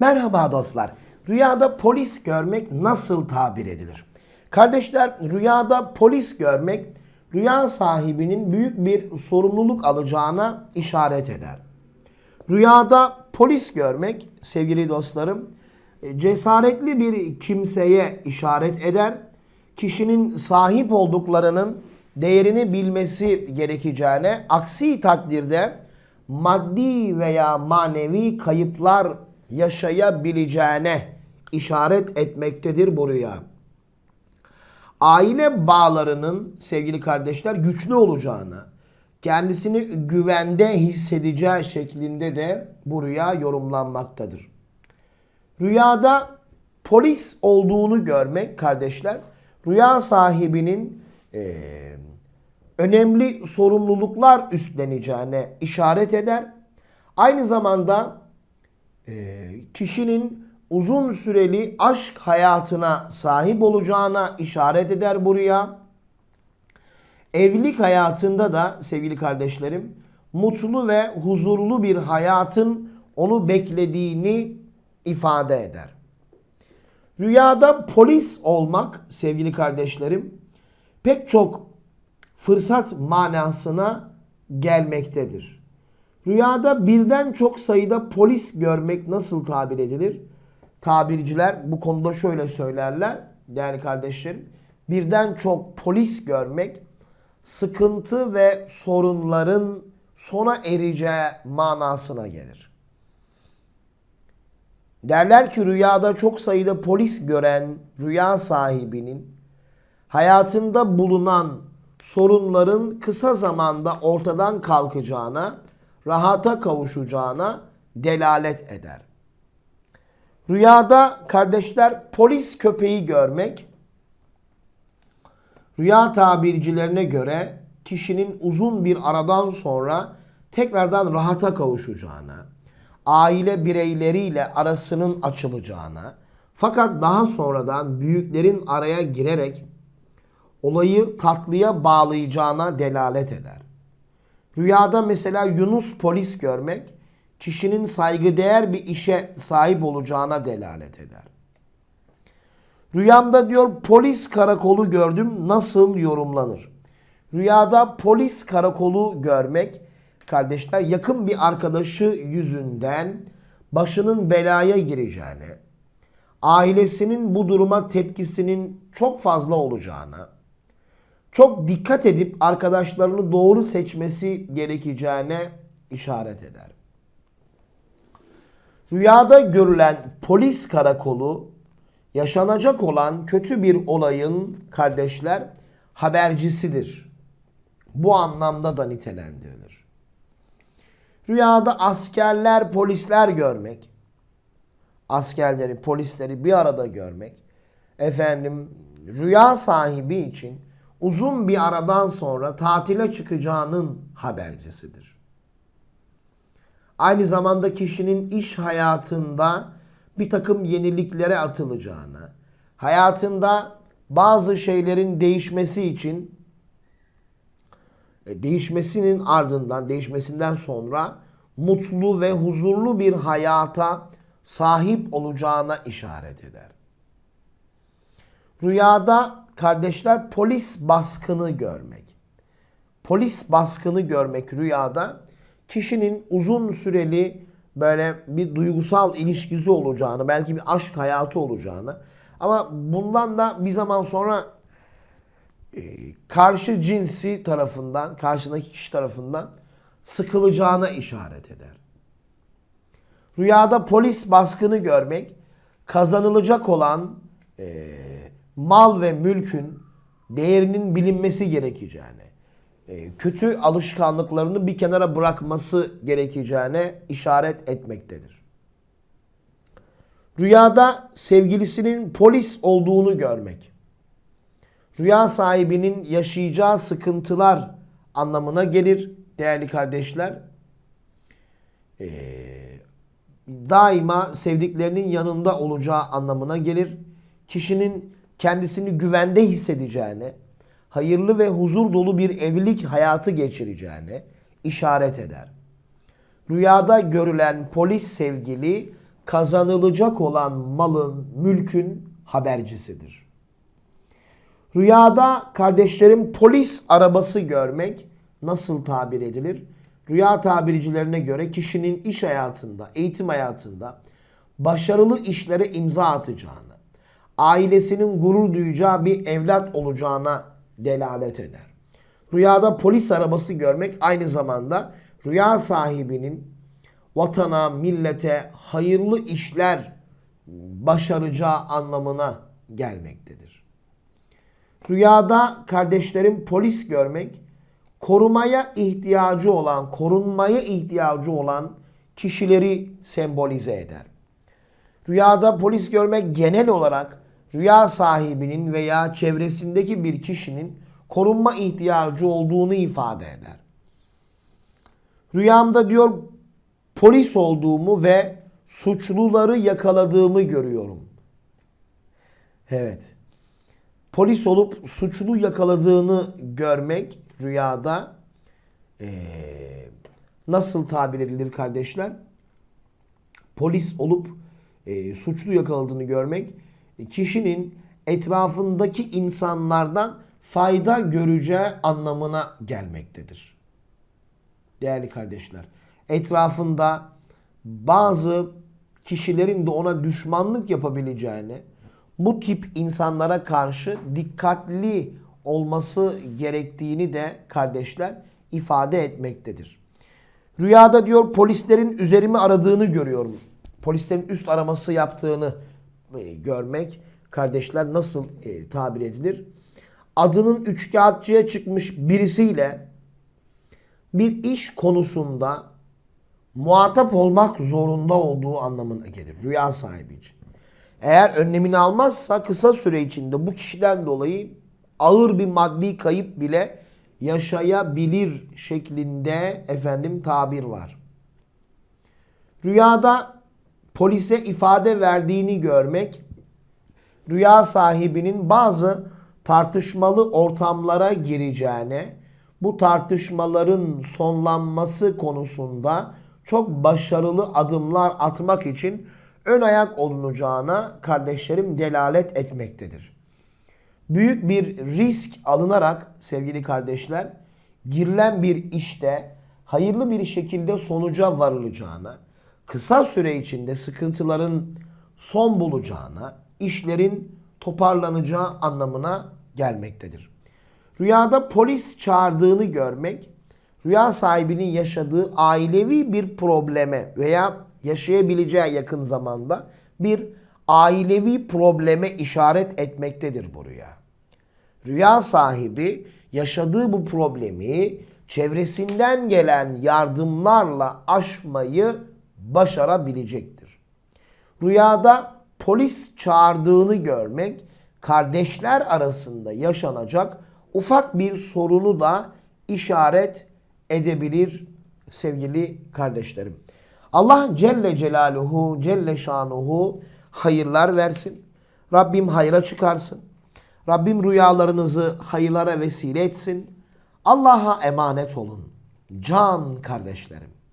Merhaba dostlar. Rüyada polis görmek nasıl tabir edilir? Kardeşler rüyada polis görmek rüya sahibinin büyük bir sorumluluk alacağına işaret eder. Rüyada polis görmek sevgili dostlarım cesaretli bir kimseye işaret eder. Kişinin sahip olduklarının değerini bilmesi gerekeceğine aksi takdirde maddi veya manevi kayıplar yaşayabileceğine işaret etmektedir bu rüya. Aile bağlarının sevgili kardeşler güçlü olacağına, kendisini güvende hissedeceği şeklinde de bu rüya yorumlanmaktadır. Rüyada polis olduğunu görmek kardeşler, rüya sahibinin eee, önemli sorumluluklar üstleneceğine işaret eder. Aynı zamanda kişinin uzun süreli aşk hayatına sahip olacağına işaret eder bu rüya. Evlilik hayatında da sevgili kardeşlerim mutlu ve huzurlu bir hayatın onu beklediğini ifade eder. Rüyada polis olmak sevgili kardeşlerim pek çok fırsat manasına gelmektedir. Rüyada birden çok sayıda polis görmek nasıl tabir edilir? Tabirciler bu konuda şöyle söylerler değerli kardeşlerim. Birden çok polis görmek sıkıntı ve sorunların sona ereceği manasına gelir. Derler ki rüyada çok sayıda polis gören rüya sahibinin hayatında bulunan sorunların kısa zamanda ortadan kalkacağına, rahata kavuşacağına delalet eder. Rüyada kardeşler polis köpeği görmek rüya tabircilerine göre kişinin uzun bir aradan sonra tekrardan rahata kavuşacağına, aile bireyleriyle arasının açılacağına, fakat daha sonradan büyüklerin araya girerek olayı tatlıya bağlayacağına delalet eder. Rüyada mesela Yunus polis görmek kişinin saygıdeğer bir işe sahip olacağına delalet eder. Rüyamda diyor polis karakolu gördüm nasıl yorumlanır? Rüyada polis karakolu görmek kardeşler yakın bir arkadaşı yüzünden başının belaya gireceğini, ailesinin bu duruma tepkisinin çok fazla olacağını, çok dikkat edip arkadaşlarını doğru seçmesi gerekeceğine işaret eder. Rüyada görülen polis karakolu yaşanacak olan kötü bir olayın kardeşler habercisidir. Bu anlamda da nitelendirilir. Rüyada askerler, polisler görmek, askerleri, polisleri bir arada görmek, efendim rüya sahibi için uzun bir aradan sonra tatile çıkacağının habercisidir. Aynı zamanda kişinin iş hayatında bir takım yeniliklere atılacağını, hayatında bazı şeylerin değişmesi için e, değişmesinin ardından, değişmesinden sonra mutlu ve huzurlu bir hayata sahip olacağına işaret eder. Rüyada kardeşler polis baskını görmek. Polis baskını görmek rüyada kişinin uzun süreli böyle bir duygusal ilişkisi olacağını, belki bir aşk hayatı olacağını ama bundan da bir zaman sonra e, karşı cinsi tarafından, karşındaki kişi tarafından sıkılacağına işaret eder. Rüyada polis baskını görmek kazanılacak olan e, mal ve mülkün değerinin bilinmesi gerekeceğine, e, kötü alışkanlıklarını bir kenara bırakması gerekeceğine işaret etmektedir. Rüyada sevgilisinin polis olduğunu görmek, rüya sahibinin yaşayacağı sıkıntılar anlamına gelir değerli kardeşler. Ee, daima sevdiklerinin yanında olacağı anlamına gelir. Kişinin kendisini güvende hissedeceğine, hayırlı ve huzur dolu bir evlilik hayatı geçireceğine işaret eder. Rüyada görülen polis sevgili kazanılacak olan malın, mülkün habercisidir. Rüyada kardeşlerim polis arabası görmek nasıl tabir edilir? Rüya tabircilerine göre kişinin iş hayatında, eğitim hayatında başarılı işlere imza atacağını, ailesinin gurur duyacağı bir evlat olacağına delalet eder. Rüyada polis arabası görmek aynı zamanda rüya sahibinin vatana, millete hayırlı işler başaracağı anlamına gelmektedir. Rüyada kardeşlerim polis görmek korumaya ihtiyacı olan, korunmaya ihtiyacı olan kişileri sembolize eder. Rüyada polis görmek genel olarak rüya sahibinin veya çevresindeki bir kişinin korunma ihtiyacı olduğunu ifade eder. Rüyamda diyor polis olduğumu ve suçluları yakaladığımı görüyorum. Evet. Polis olup suçlu yakaladığını görmek rüyada eee, nasıl tabir edilir kardeşler? Polis olup eee, suçlu yakaladığını görmek kişinin etrafındaki insanlardan fayda göreceği anlamına gelmektedir. Değerli kardeşler, etrafında bazı kişilerin de ona düşmanlık yapabileceğini, bu tip insanlara karşı dikkatli olması gerektiğini de kardeşler ifade etmektedir. Rüyada diyor polislerin üzerimi aradığını görüyorum. Polislerin üst araması yaptığını görmek kardeşler nasıl e, tabir edilir? Adının üçkağıtçıya çıkmış birisiyle bir iş konusunda muhatap olmak zorunda olduğu anlamına gelir rüya sahibi için. Eğer önlemini almazsa kısa süre içinde bu kişiden dolayı ağır bir maddi kayıp bile yaşayabilir şeklinde efendim tabir var. Rüyada polise ifade verdiğini görmek rüya sahibinin bazı tartışmalı ortamlara gireceğine, bu tartışmaların sonlanması konusunda çok başarılı adımlar atmak için ön ayak olunacağına kardeşlerim delalet etmektedir. Büyük bir risk alınarak sevgili kardeşler girilen bir işte hayırlı bir şekilde sonuca varılacağına, kısa süre içinde sıkıntıların son bulacağına, işlerin toparlanacağı anlamına gelmektedir. Rüyada polis çağırdığını görmek, rüya sahibinin yaşadığı ailevi bir probleme veya yaşayabileceği yakın zamanda bir ailevi probleme işaret etmektedir bu rüya. Rüya sahibi yaşadığı bu problemi çevresinden gelen yardımlarla aşmayı başarabilecektir. Rüyada polis çağırdığını görmek kardeşler arasında yaşanacak ufak bir sorunu da işaret edebilir sevgili kardeşlerim. Allah Celle Celaluhu, Celle Şanuhu hayırlar versin. Rabbim hayra çıkarsın. Rabbim rüyalarınızı hayırlara vesile etsin. Allah'a emanet olun. Can kardeşlerim.